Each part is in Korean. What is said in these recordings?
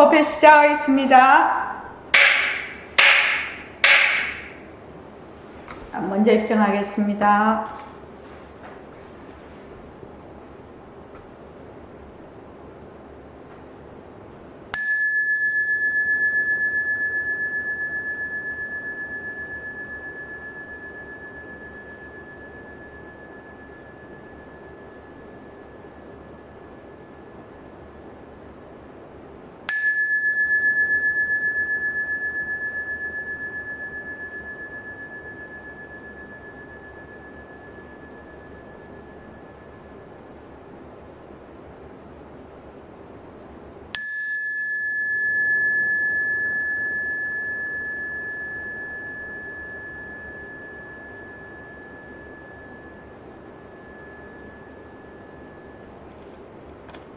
퍼펫 시작하겠습니다. 아, 먼저 입장하겠습니다.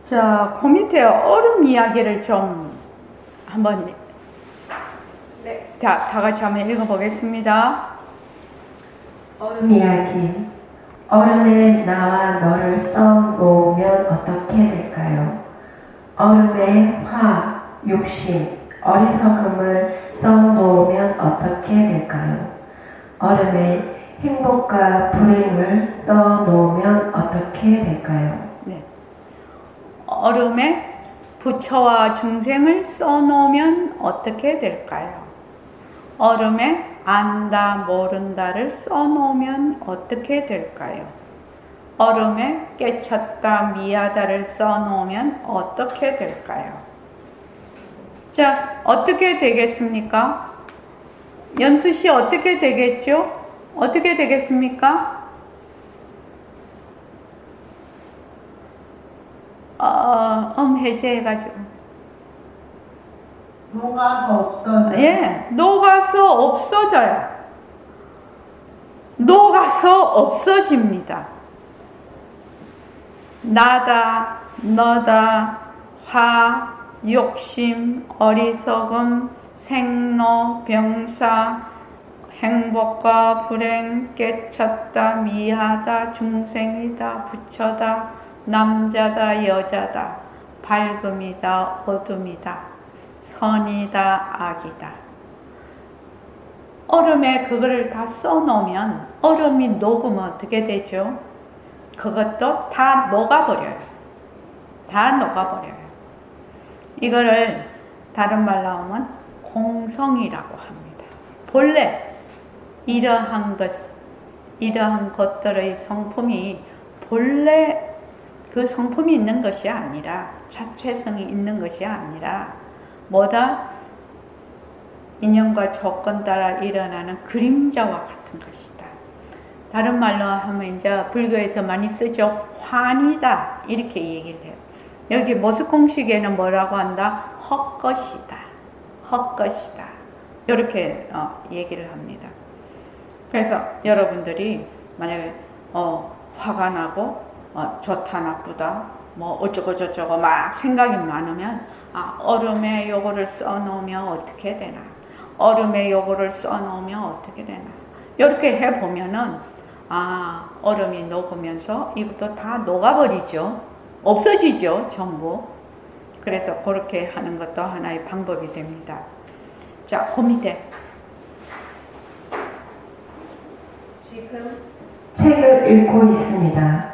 자, 그 밑에 얼음 이야기를 좀 한번 네. 자, 다 같이 한번 읽어보겠습니다. 얼음 이야기. 얼음에 나와 너를 써놓으면 어떻게 될까요? 얼음에 화, 욕심, 어리석음을 써놓으면 어떻게 될까요? 얼음에 행복과 불행을 써 놓으면 어떻게 될까요? 얼음에 부처와 중생을 써놓으면 어떻게 될까요? 얼음에 안다, 모른다를 써놓으면 어떻게 될까요? 얼음에 깨쳤다, 미하다를 써놓으면 어떻게 될까요? 자, 어떻게 되겠습니까? 연수 씨 어떻게 되겠죠? 어떻게 되겠습니까? 해제해가지고. 녹아서 없어져. 예, 녹아서 없어져요. 녹아서 없어집니다. 나다, 너다, 화, 욕심, 어리석음, 생로, 병사, 행복과 불행, 깨쳤다, 미하다, 중생이다, 부처다, 남자다, 여자다, 밝음이다, 어둠이다, 선이다, 악이다. 얼음에 그거를 다 써놓으면 얼음이 녹으면 어떻게 되죠? 그것도 다 녹아버려요. 다 녹아버려요. 이거를 다른 말로 하면 공성이라고 합니다. 본래 이러한 것, 이러한 것들의 성품이 본래 그 성품이 있는 것이 아니라 자체성이 있는 것이 아니라 뭐다 인연과 조건 따라 일어나는 그림자와 같은 것이다. 다른 말로 하면 이제 불교에서 많이 쓰죠. 환이다 이렇게 얘기를 해요. 여기 모습 공식에는 뭐라고 한다? 헛것이다. 헛것이다. 이렇게 어, 얘기를 합니다. 그래서 여러분들이 만약에 어, 화가 나고 어, 좋다 나쁘다 뭐 어쩌고 저쩌고 막 생각이 많으면 아 얼음에 요거를 써 놓으면 어떻게 되나? 얼음에 요거를 써 놓으면 어떻게 되나? 이렇게 해 보면은 아 얼음이 녹으면서 이것도 다 녹아버리죠. 없어지죠 전부. 그래서 그렇게 하는 것도 하나의 방법이 됩니다. 자 그 밑에. 지금 책을 읽고 있습니다.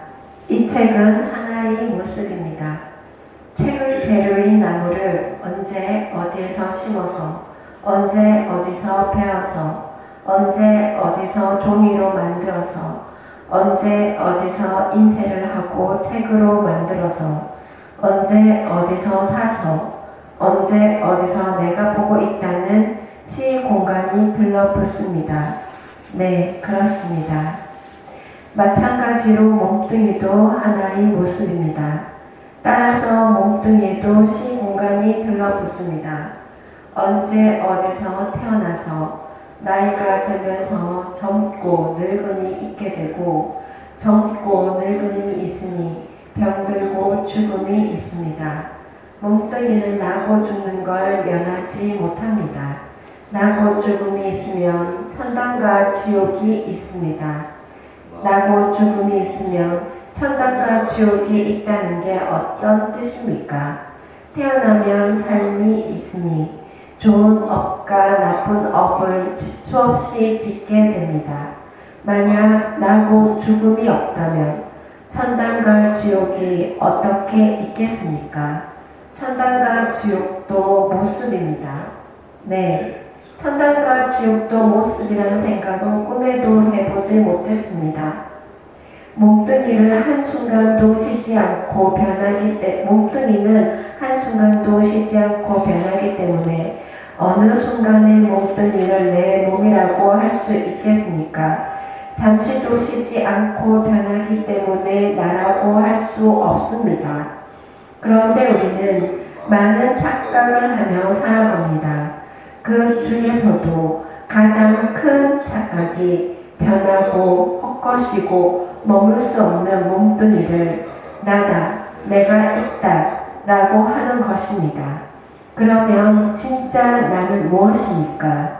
이 책은 하나의 모습입니다. 책의 재료인 나무를 언제 어디에서 심어서 언제 어디서 베어서 언제 어디서 종이로 만들어서 언제 어디서 인쇄를 하고 책으로 만들어서 언제 어디서 사서 언제 어디서 내가 보고 있다는 시 공간이 들러붙습니다. 네, 그렇습니다. 마찬가지로 몸뚱이도 하나의 모습입니다. 따라서 몸뚱이에도 시 공간이 들러붙습니다. 언제 어디서 태어나서 나이가 들면서 젊고 늙은이 있게 되고 젊고 늙은이 있으니 병들고 죽음이 있습니다. 몸뚱이는 나고 죽는 걸 면하지 못합니다. 나고 죽음이 있으면 천당과 지옥이 있습니다. 나고 죽음이 있으면 천당과 지옥이 있다는 게 어떤 뜻입니까? 태어나면 삶이 있으니 좋은 업과 나쁜 업을 수없이 짓게 됩니다. 만약 나고 죽음이 없다면 천당과 지옥이 어떻게 있겠습니까? 천당과 지옥도 모습입니다. 네, 천당과 지옥도 모습이라는 생각은 꿈에도 해보지 못했습니다. 몸뚱이를 한순간도 쉬지 않고 변하기 때 몸뚱이는 한순간도 쉬지 않고 변하기 때문에 어느 순간에 몸뚱이를 내 몸이라고 할 수 있겠습니까? 잠시도 쉬지 않고 변하기 때문에 나라고 할 수 없습니다. 그런데 우리는 많은 착각을 하며 살아갑니다. 그 중에서도 가장 큰 착각이 변하고 헛것이고 머물 수 없는 몸뚱이를 나다, 내가 있다 라고 하는 것입니다. 그러면 진짜 나는 무엇입니까?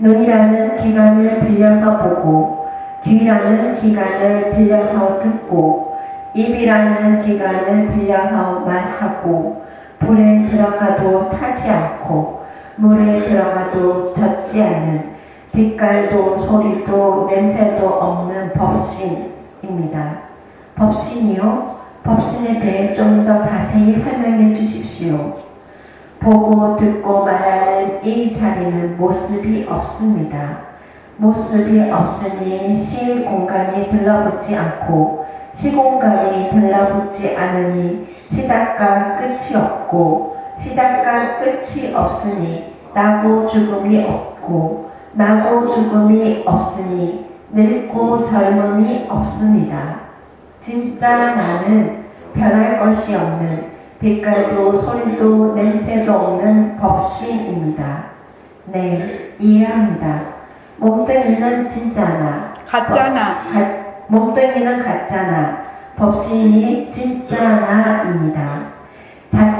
눈이라는 기관을 빌려서 보고, 귀라는 기관을 빌려서 듣고, 입이라는 기관을 빌려서 말하고, 불에 들어가도 타지 않고, 물에 들어가도 젖지 않는 빛깔도 소리도 냄새도 없는 법신입니다. 법신이요? 법신에 대해 좀 더 자세히 설명해 주십시오. 보고 듣고 말하는 이 자리는 모습이 없습니다. 모습이 없으니 시 공간이 들러붙지 않고 시공간이 들러붙지 않으니 시작과 끝이 없고 시작과 끝이 없으니 나고 죽음이 없고 나고 죽음이 없으니 늙고 젊음이 없습니다. 진짜 나는 변할 것이 없는 빛깔도 소리도 냄새도 없는 법신입니다. 네, 이해합니다. 몸뚱이는 진짜 나 가짜나 가- 몸뚱이는 가짜나 법신이 진짜 나입니다.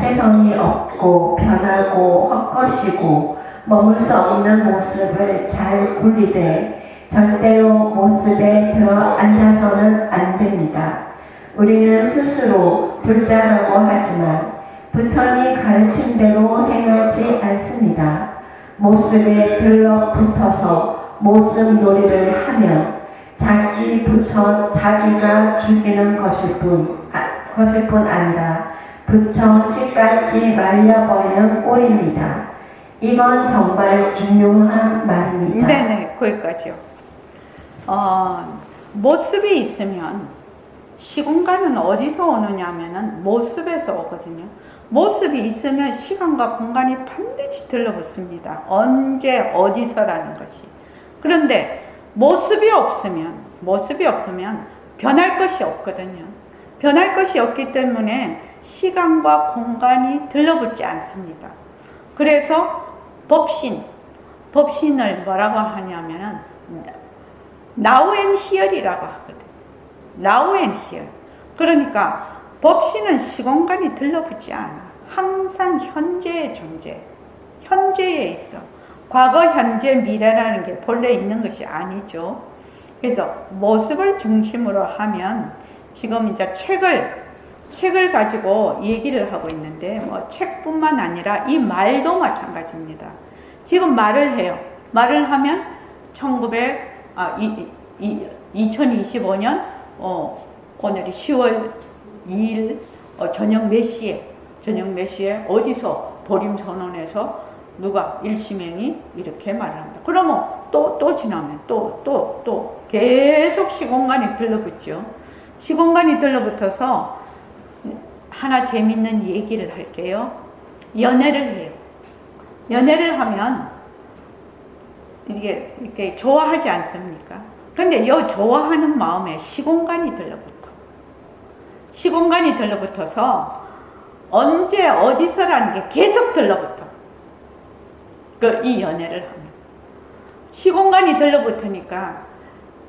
자체성이 없고 변하고 헛것이고 머물 수 없는 모습을 잘 굴리되 절대로 모습에 들어 앉아서는 안 됩니다. 우리는 스스로 불자라고 하지만 부처님 가르침대로 행하지 않습니다. 모습에 들러붙어서 모습 놀이를 하면 자기 부처 자기가 죽이는 것일 뿐 아, 것일 뿐 아니라 부처 씨까지 말려버리는 꼴입니다. 이건 정말 중요한 말입니다. 네네 거기까지요. 어, 모습이 있으면 시공간은 어디서 오느냐면은 모습에서 오거든요. 모습이 있으면 시간과 공간이 반드시 들러붙습니다. 언제 어디서라는 것이. 그런데 모습이 없으면 모습이 없으면 변할 것이 없거든요. 변할 것이 없기 때문에 시간과 공간이 들러붙지 않습니다. 그래서 법신, 법신을 뭐라고 하냐면은 now and here이라고 하거든. now and here. 그러니까 법신은 시공간이 들러붙지 않아. 항상 현재의 존재, 현재에 있어. 과거, 현재, 미래라는 게 본래 있는 것이 아니죠. 그래서 모습을 중심으로 하면 지금 이제 책을 책을 가지고 얘기를 하고 있는데 뭐 책뿐만 아니라 이 말도 마찬가지입니다. 지금 말을 해요. 말을 하면 1900 아, 이, 이, 2025년 어, 오늘이 10월 2일 어, 저녁 몇 시에 저녁 몇 시에 어디서 보림 선언에서 누가 일심행이 이렇게 말을 한다. 그러면 또 또 지나면 또 또 또 계속 시공간이 들러붙죠. 시공간이 들러붙어서 하나 재밌는 얘기를 할게요. 연애를 해요. 연애를 하면 이게 이렇게 좋아하지 않습니까? 그런데 이 좋아하는 마음에 시공간이 들러붙어. 시공간이 들러붙어서 언제 어디서라는 게 계속 들러붙어. 그 이 연애를 하면 시공간이 들러붙으니까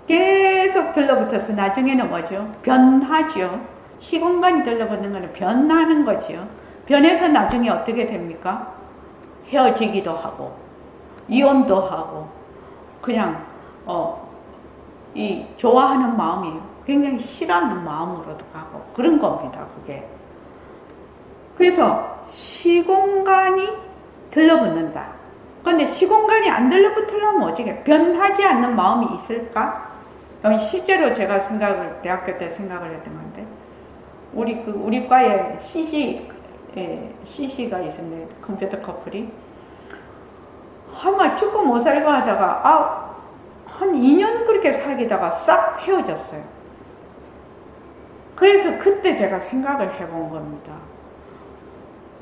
계속 들러붙어서 나중에는 뭐죠? 변하죠. 시공간이 들러붙는 거는 변하는 거죠. 변해서 나중에 어떻게 됩니까? 헤어지기도 하고 이혼도 하고 그냥 어 이 좋아하는 마음이 굉장히 싫어하는 마음으로도 가고 그런 겁니다. 그게 그래서 시공간이 들러붙는다. 근데 시공간이 안 들러붙으려면 어떻게 변하지 않는 마음이 있을까? 그럼 실제로 제가 생각을 대학교 때 생각을 했던 건데 우리 그 우리 과에 CC 예, CC가 있었는데 컴퓨터 커플이 한마 죽고 못 살고 하다가 아, 한 2년 그렇게 사귀다가 싹 헤어졌어요. 그래서 그때 제가 생각을 해본 겁니다.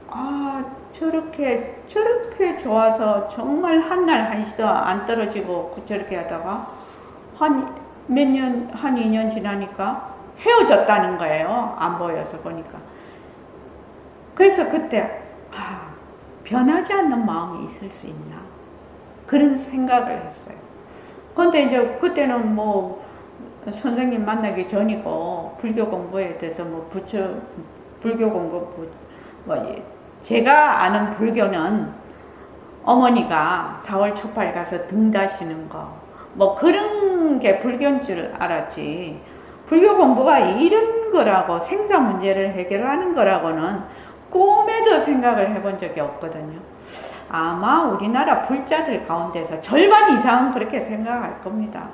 아, 저렇게, 저렇게 좋아서 정말 한날 한시도 안 떨어지고 그 저렇게 하다가 한 몇 년, 한 2년 지나니까 헤어졌다는 거예요. 안 보여서 보니까. 그래서 그때, 아, 변하지 않는 마음이 있을 수 있나. 그런 생각을 했어요. 근데 이제 그때는 뭐 선생님 만나기 전이고 불교 공부에 대해서 뭐 부처 불교 공부 부- 뭐 예, 제가 아는 불교는 어머니가 4월 초팔 가서 등 다시는 거 뭐 그런 게 불교인 줄 알았지 불교 공부가 이런 거라고 생사 문제를 해결하는 거라고는 꿈에도 생각을 해본 적이 없거든요. 아마 우리나라 불자들 가운데서 절반 이상은 그렇게 생각할 겁니다.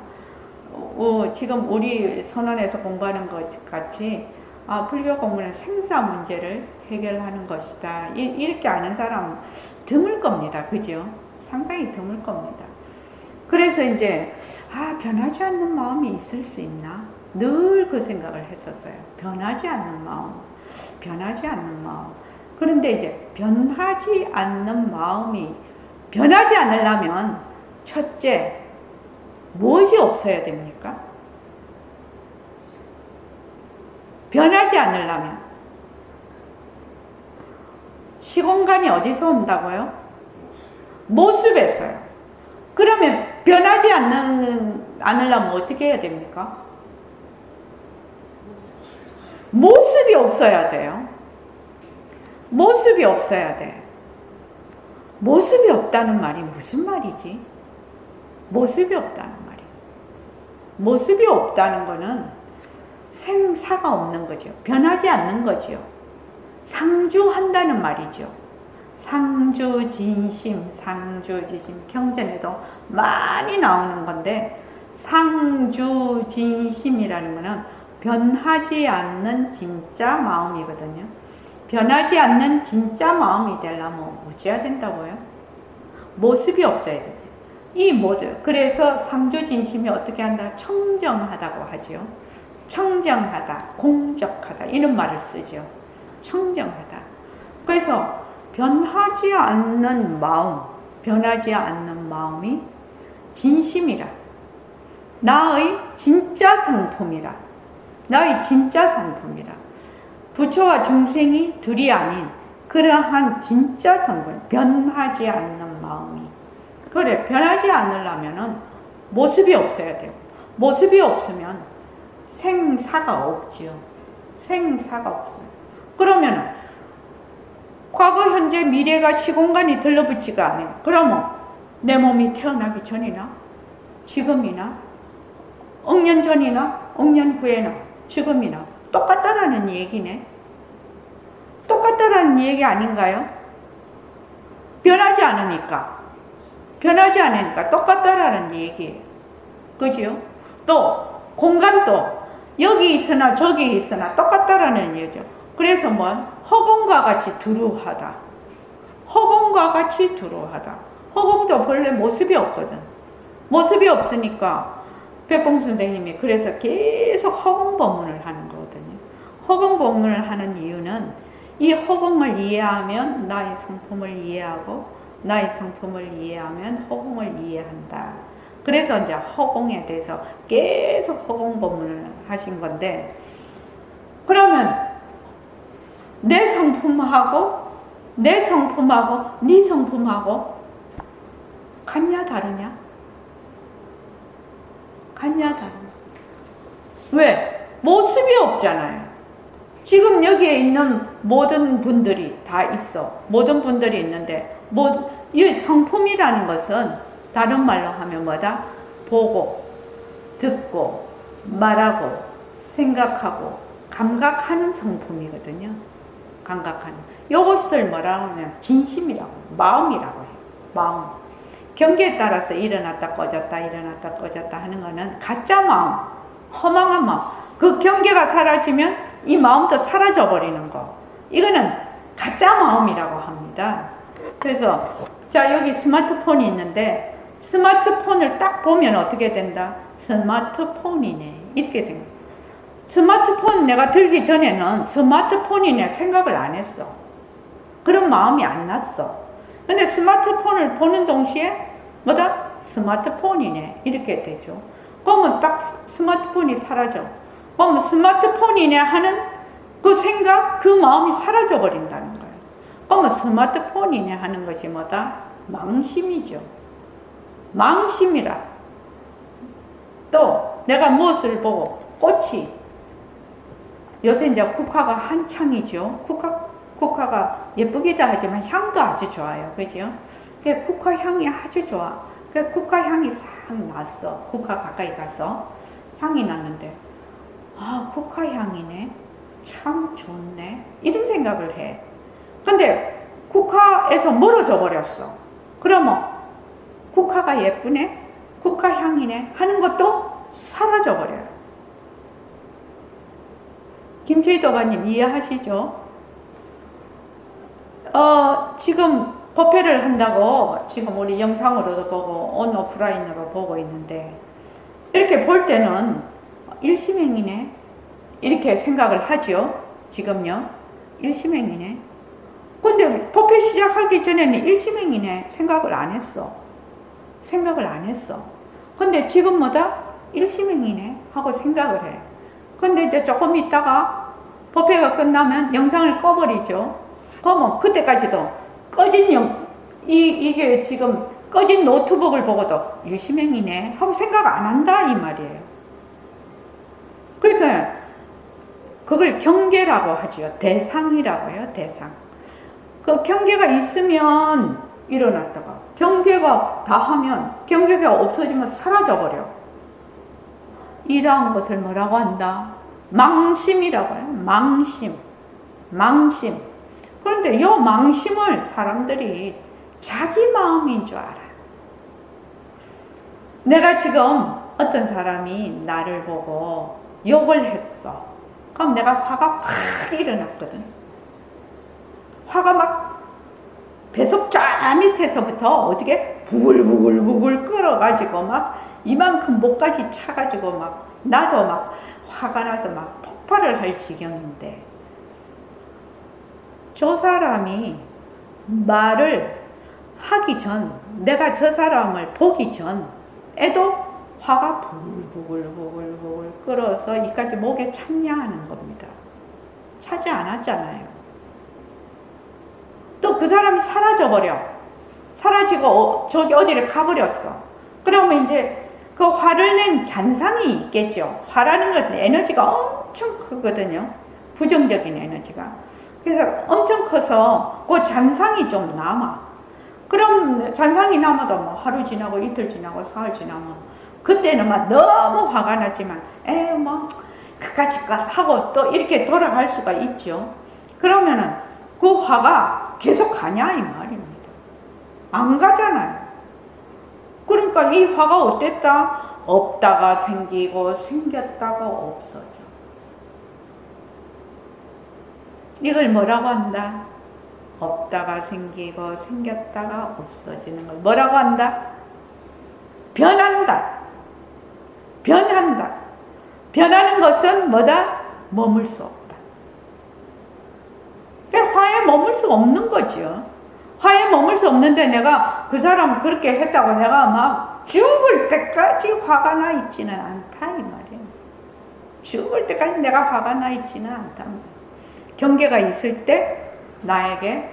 어, 지금 우리 선언에서 공부하는 것 같이 아, 불교 공부는 생사 문제를 해결하는 것이다. 이, 이렇게 아는 사람 드물 겁니다. 그죠? 상당히 드물 겁니다. 그래서 이제 아, 변하지 않는 마음이 있을 수 있나? 늘 그 생각을 했었어요. 변하지 않는 마음. 변하지 않는 마음. 그런데 이제 변하지 않는 마음이 변하지 않으려면 첫째 무엇이 없어야 됩니까? 변하지 않으려면 시공간이 어디서 온다고요? 모습에서요. 그러면 변하지 않는 않으려면 어떻게 해야 됩니까? 모습이 없어야 돼요. 모습이 없어야 돼. 모습이 없다는 말이 무슨 말이지? 모습이 없다는 말이. 모습이 없다는 거는 생사가 없는 거죠. 변하지 않는 거죠. 상주한다는 말이죠. 상주 진심, 상주 지심 경전에도 많이 나오는 건데 상주 진심이라는 거는 변하지 않는 진짜 마음이거든요. 변하지 않는 진짜 마음이 되려면 무지해야 된다고요? 모습이 없어야 돼요. 이 모두 그래서 상주진심이 어떻게 한다? 청정하다고 하지요. 청정하다, 공적하다 이런 말을 쓰죠. 청정하다. 그래서 변하지 않는 마음, 변하지 않는 마음이 진심이라. 나의 진짜 성품이라. 나의 진짜 성품이라. 부처와 중생이 둘이 아닌 그러한 진짜 성품, 변하지 않는 마음이. 그래, 변하지 않으려면은 모습이 없어야 돼요. 모습이 없으면 생사가 없지요. 생사가 없어요. 그러면 과거, 현재, 미래가 시공간이 들러붙지가 않아요. 그러면 내 몸이 태어나기 전이나 지금이나 억년 전이나 억년 후에나 지금이나 똑같다라는 얘기네. 똑같다라는 얘기 아닌가요? 변하지 않으니까. 변하지 않으니까 똑같다라는 얘기예요. 그죠? 또 공간도 여기 있으나 저기 있으나 똑같다라는 얘기죠. 그래서 뭐 허공과 같이 두루하다. 허공과 같이 두루하다. 허공도 본래 모습이 없거든. 모습이 없으니까 백봉 선생님이 그래서 계속 허공 법문을 하는 거거든요. 허공 법문을 하는 이유는 이 허공을 이해하면 나의 성품을 이해하고 나의 성품을 이해하면 허공을 이해한다. 그래서 이제 허공에 대해서 계속 허공 법문을 하신 건데 그러면 내 성품하고 내 성품하고 네 성품하고 같냐 다르냐? 다르냐? 왜? 모습이 없잖아요. 지금 여기에 있는 모든 분들이 다 있어. 모든 분들이 있는데 뭐, 이 성품이라는 것은 다른 말로 하면 뭐다? 보고, 듣고, 말하고, 생각하고, 감각하는 성품이거든요. 감각하는. 이것을 뭐라고 하냐면 진심이라고. 마음이라고 해요. 마음. 경계에 따라서 일어났다 꺼졌다 일어났다 꺼졌다 하는 거는 가짜 마음, 허망한 마음. 그 경계가 사라지면 이 마음도 사라져 버리는 거. 이거는 가짜 마음이라고 합니다. 그래서 자 여기 스마트폰이 있는데 스마트폰을 딱 보면 어떻게 된다? 스마트폰이네 이렇게 생각. 스마트폰 내가 들기 전에는 스마트폰이네 생각을 안 했어. 그런 마음이 안 났어. 근데 스마트폰을 보는 동시에 뭐다? 스마트폰이네 이렇게 되죠. 그러면 딱 스마트폰이 사라져. 그러면 스마트폰이네 하는 그 생각, 그 마음이 사라져 버린다는 거예요. 그러면 스마트폰이네 하는 것이 뭐다? 망심이죠. 망심이라. 또 내가 무엇을 보고 꽃이 요새 이제 국화가 한창이죠. 국화 국화가 예쁘기도 하지만 향도 아주 좋아요. 그죠? 그 국화 향이 아주 좋아. 그 국화 향이 싹 났어. 국화 가까이 가서 향이 났는데 아 국화 향이네. 참 좋네. 이런 생각을 해. 근데 국화에서 멀어져 버렸어. 그러면 국화가 예쁘네? 국화 향이네? 하는 것도 사라져 버려요. 김철희 도가님 이해하시죠? 어, 지금 법회를 한다고 지금 우리 영상으로도 보고 온 오프라인으로 보고 있는데 이렇게 볼 때는 일심행이네 이렇게 생각을 하죠. 지금요. 일심행이네. 근데 법회 시작하기 전에는 일심행이네 생각을 안 했어. 생각을 안 했어. 근데 지금 뭐다? 일심행이네 하고 생각을 해. 근데 이제 조금 있다가 법회가 끝나면 영상을 꺼버리죠. 그러면 그때까지도 꺼진 영, 이, 이게 지금 꺼진 노트북을 보고도 일심행이네 하고 생각 안 한다 이 말이에요. 그러니까 그걸 경계라고 하지요. 대상이라고 해요. 대상. 그 경계가 있으면 일어났다가 경계가 다 하면 경계가 없어지면 사라져 버려. 이러한 것을 뭐라고 한다? 망심이라고 해요. 망심. 망심. 그런데 이 망심을 사람들이 자기 마음인 줄 알아요. 내가 지금 어떤 사람이 나를 보고 욕을 했어. 그럼 내가 화가 확 일어났거든. 화가 막 배속 쫙 밑에서부터 어떻게 부글부글부글 끓어가지고 막 이만큼 목까지 차가지고 막 나도 막 화가 나서 막 폭발을 할 지경인데 저 사람이 말을 하기 전, 내가 저 사람을 보기 전에도 화가 부글부글부글부글 끓어서 이까지 목에 찼냐 하는 겁니다. 차지 않았잖아요. 또 그 사람이 사라져 버려. 사라지고 어, 저기 어디를 가버렸어. 그러면 이제 그 화를 낸 잔상이 있겠죠. 화라는 것은 에너지가 엄청 크거든요. 부정적인 에너지가. 그래서 엄청 커서 그 잔상이 좀 남아. 그럼 잔상이 남아도 뭐 하루 지나고 이틀 지나고 사흘 지나면 그때는 막 너무 화가 나지만 에이 뭐 그까짓 것 하고 또 이렇게 돌아갈 수가 있죠. 그러면은 그 화가 계속 가냐 이 말입니다. 안 가잖아요. 그러니까 이 화가 어땠다? 없다가 생기고 생겼다가 없어져. 이걸 뭐라고 한다? 없다가 생기고 생겼다가 없어지는 걸 뭐라고 한다? 변한다. 변한다. 변하는 것은 뭐다? 머물 수 없다. 그러니까 화에 머물 수 없는 거죠. 화에 머물 수 없는데 내가 그 사람 그렇게 했다고 내가 막 죽을 때까지 화가 나 있지는 않다 이 말이에요. 죽을 때까지 내가 화가 나 있지는 않다. 경계가 있을 때 나에게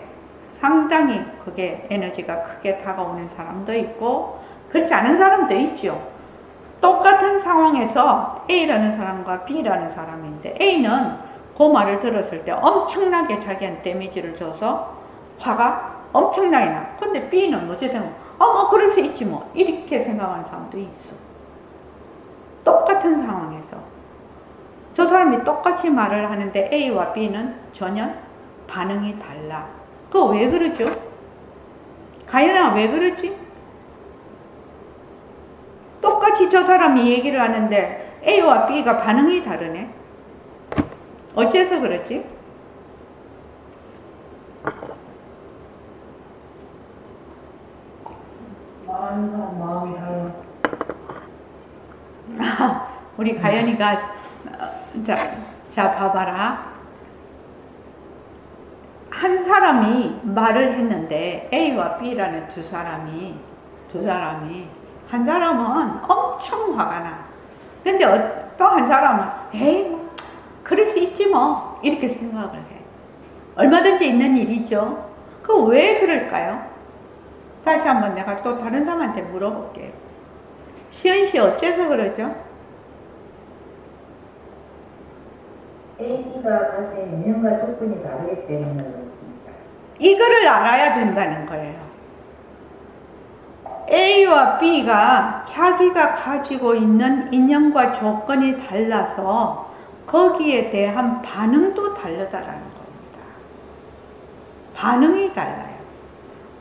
상당히 그게 에너지가 크게 다가오는 사람도 있고 그렇지 않은 사람도 있죠. 똑같은 상황에서 A라는 사람과 B라는 사람인데 A는 그 말을 들었을 때 엄청나게 자기한테 데미지를 줘서 화가 엄청나게 나. 근데 B는 어쨌든 어, 뭐 그럴 수 있지 뭐 이렇게 생각하는 사람도 있어. 똑같은 상황에서 저 사람이 똑같이 말을 하는데 A와 B는 전혀 반응이 달라. 그거 왜 그러죠? 가연아, 왜 그러지? 똑같이 저 사람이 얘기를 하는데 A와 B가 반응이 다르네. 어째서 그러지? 마음이 달라서 우리 가연이가 어, 자, 자 봐봐라. 한 사람이 말을 했는데 A와 B라는 두 사람이 두 사람이 한 사람은 엄청 화가 나. 근데 또 한 사람은 에이 뭐 그럴 수 있지 뭐 이렇게 생각을 해. 얼마든지 있는 일이죠. 그 왜 그럴까요? 다시 한번 내가 또 다른 사람한테 물어볼게요. 시은 씨 어째서 그러죠? AB가 가진 인연과 조건이 다르기 때문에 그렇습니다. 이거를 알아야 된다는 거예요. A와 B가 자기가 가지고 있는 인연과 조건이 달라서 거기에 대한 반응도 다르다라는 겁니다. 반응이 달라요.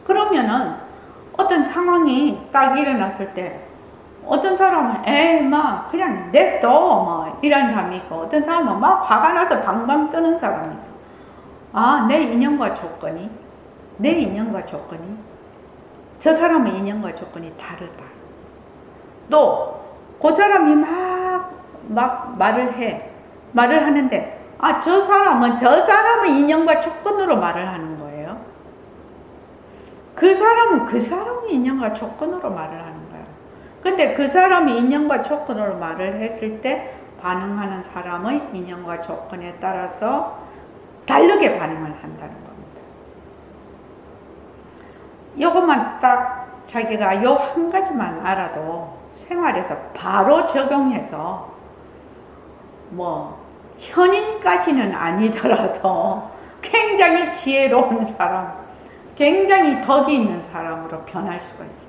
그러면은 어떤 상황이 딱 일어났을 때 어떤 사람은 에이 막 그냥 냅둬 뭐 이런 사람이 있고 어떤 사람은 막 화가 나서 방방 뜨는 사람이 있어. 아, 내 인연과 조건이, 내 인연과 조건이, 저 사람의 인연과 조건이 다르다. 또, 그 사람이 막, 막 말을 해. 말을 하는데, 아, 저 사람은 저 사람의 인연과 조건으로 말을 하는 거예요. 그 사람은 그 사람의 인연과 조건으로 말을 하는. 근데 그 사람이 인연과 조건으로 말을 했을 때 반응하는 사람의 인연과 조건에 따라서 다르게 반응을 한다는 겁니다. 이것만 딱 자기가 요 한 가지만 알아도 생활에서 바로 적용해서 뭐 현인까지는 아니더라도 굉장히 지혜로운 사람, 굉장히 덕이 있는 사람으로 변할 수가 있어요.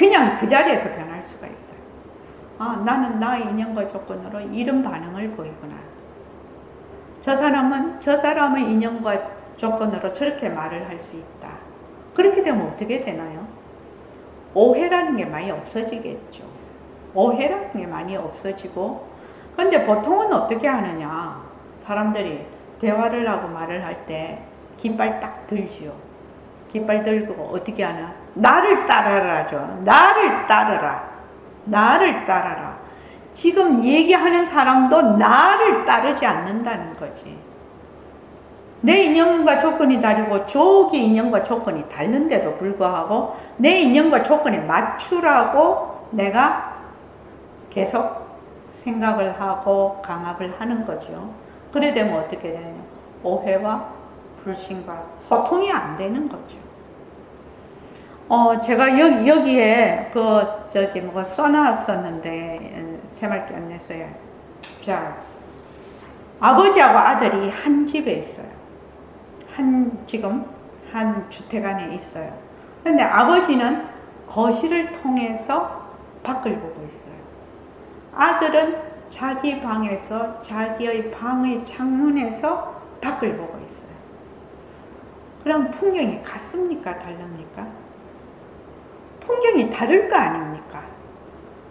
그냥 그 자리에서 변할 수가 있어요. 아, 나는 나의 인연과 조건으로 이런 반응을 보이구나. 저 사람은 저 사람의 인연과 조건으로 저렇게 말을 할 수 있다. 그렇게 되면 어떻게 되나요? 오해라는 게 많이 없어지겠죠. 오해라는 게 많이 없어지고, 근데 보통은 어떻게 하느냐? 사람들이 대화를 하고 말을 할 때 깃발 딱 들지요. 깃발 들고 어떻게 하나? 나를 따라라죠. 나를 따르라. 나를 따라라. 지금 얘기하는 사람도 나를 따르지 않는다는 거지. 내 인연과 조건이 다르고 조기 인연과 조건이 다른데도 불구하고 내 인연과 조건에 맞추라고 내가 계속 생각을 하고 강압을 하는 거죠. 그래 되면 어떻게 되냐? 오해와 불신과 소통이 안 되는 거죠. 어, 제가 여기, 여기에 그, 저기, 뭐가 써놨었는데, 새말기 안 냈어요. 자, 아버지하고 아들이 한 집에 있어요. 한, 지금, 한 주택 안에 있어요. 근데 아버지는 거실을 통해서 밖을 보고 있어요. 아들은 자기 방에서, 자기의 방의 창문에서 밖을 보고 있어요. 그럼 풍경이 같습니까? 다릅니까? 풍경이 다를 거 아닙니까?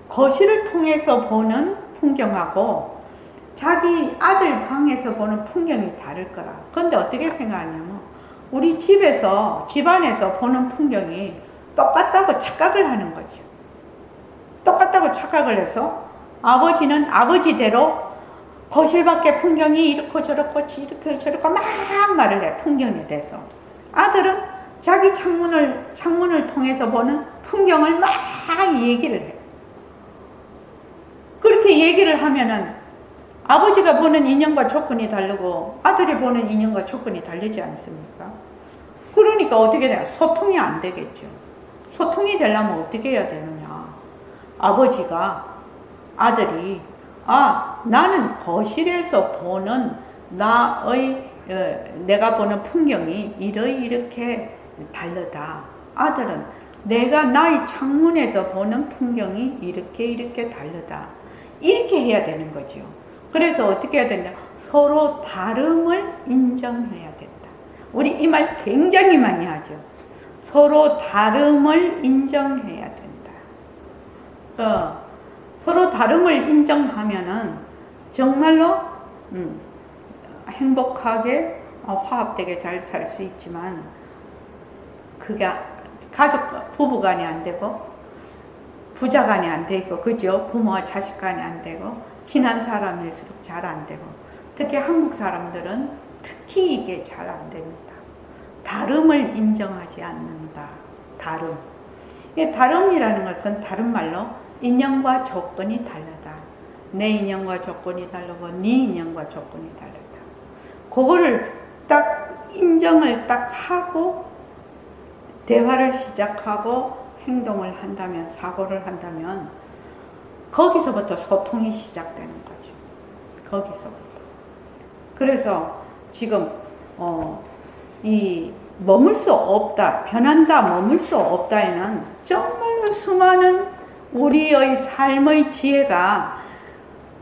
거실을 통해서 보는 풍경하고 자기 아들 방에서 보는 풍경이 다를 거라. 그런데 어떻게 생각하냐면 우리 집에서 집안에서 보는 풍경이 똑같다고 착각을 하는 거죠. 똑같다고 착각을 해서 아버지는 아버지대로 거실 밖의 풍경이 이렇고 저렇고 이렇게 저렇고 막 말을 해 풍경에 대해서 아들은 자기 창문을 창문을 통해서 보는 풍경을 막 얘기를 해. 그렇게 얘기를 하면은 아버지가 보는 인연과 조건이 다르고 아들이 보는 인연과 조건이 다르지 않습니까? 그러니까 어떻게 돼요? 소통이 안 되겠죠. 소통이 되려면 어떻게 해야 되느냐? 아버지가 아들이 아 나는 거실에서 보는 나의 어, 내가 보는 풍경이 이러 이렇게 다르다. 아들은 내가 나의 창문에서 보는 풍경이 이렇게 이렇게 다르다. 이렇게 해야 되는 거죠. 그래서 어떻게 해야 된다? 서로 다름을 인정해야 된다. 우리 이 말 굉장히 많이 하죠. 서로 다름을 인정해야 된다. 어, 서로 다름을 인정하면은 정말로 음, 행복하게 어, 화합되게 잘 살 수 있지만 그게 가족 부부간에 안 되고 부자간에 안 되고 그죠? 부모와 자식간에 안 되고 친한 사람일수록 잘 안 되고 특히 한국 사람들은 특히 이게 잘 안 됩니다. 다름을 인정하지 않는다. 다름. 이 다름이라는 것은 다른 말로 인연과 조건이 다르다. 내 인연과 조건이 다르고 네 인연과 조건이 다르다. 그거를 딱 인정을 딱 하고 대화를 시작하고 행동을 한다면 사고를 한다면 거기서부터 소통이 시작되는 거죠. 거기서부터. 그래서 지금 어, 이 머물 수 없다, 변한다, 머물 수 없다에는 정말 수많은 우리의 삶의 지혜가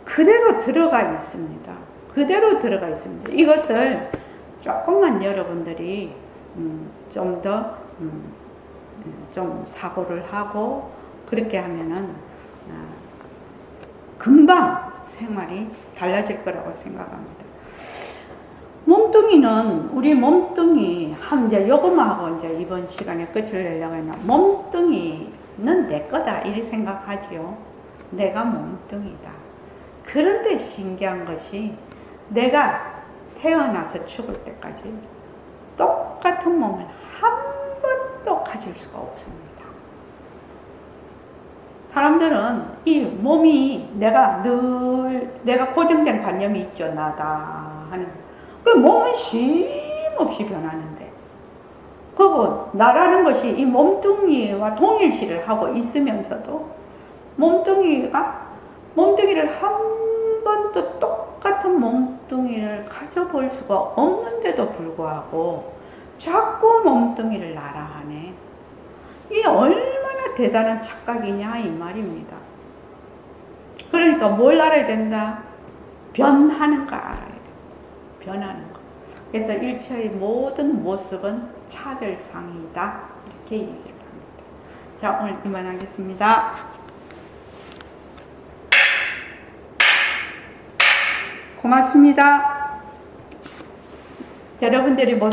그대로 들어가 있습니다. 그대로 들어가 있습니다. 이것을 조금만 여러분들이 음, 좀더 음, 좀 사고를 하고 그렇게 하면은 아, 금방 생활이 달라질 거라고 생각합니다. 몸뚱이는 우리 몸뚱이 한 이제 요것만 하고 이제 이번 시간에 끝을 내려고 했나 몸뚱이는 내 거다 이렇게 생각하지요. 내가 몸뚱이다. 그런데 신기한 것이 내가 태어나서 죽을 때까지 똑같은 몸을 한 가질 수가 없습니다. 사람들은 이 몸이 내가 늘 내가 고정된 관념이 있죠 나다 하는 그 몸은 쉼없이 변하는데 그거 나라는 것이 이 몸뚱이와 동일시를 하고 있으면서도 몸뚱이가 몸뚱이를 한 번도 똑같은 몸뚱이를 가져볼 수가 없는데도 불구하고 자꾸 몸뚱이를 나라 하네. 이 얼마나 대단한 착각이냐 이 말입니다. 그러니까 뭘 알아야 된다? 변하는 거 알아야 돼. 변하는 거. 그래서 일체의 모든 모습은 차별상이다. 이렇게 얘기를 합니다. 자, 오늘 이만하겠습니다. 고맙습니다. 여러분들이 뭐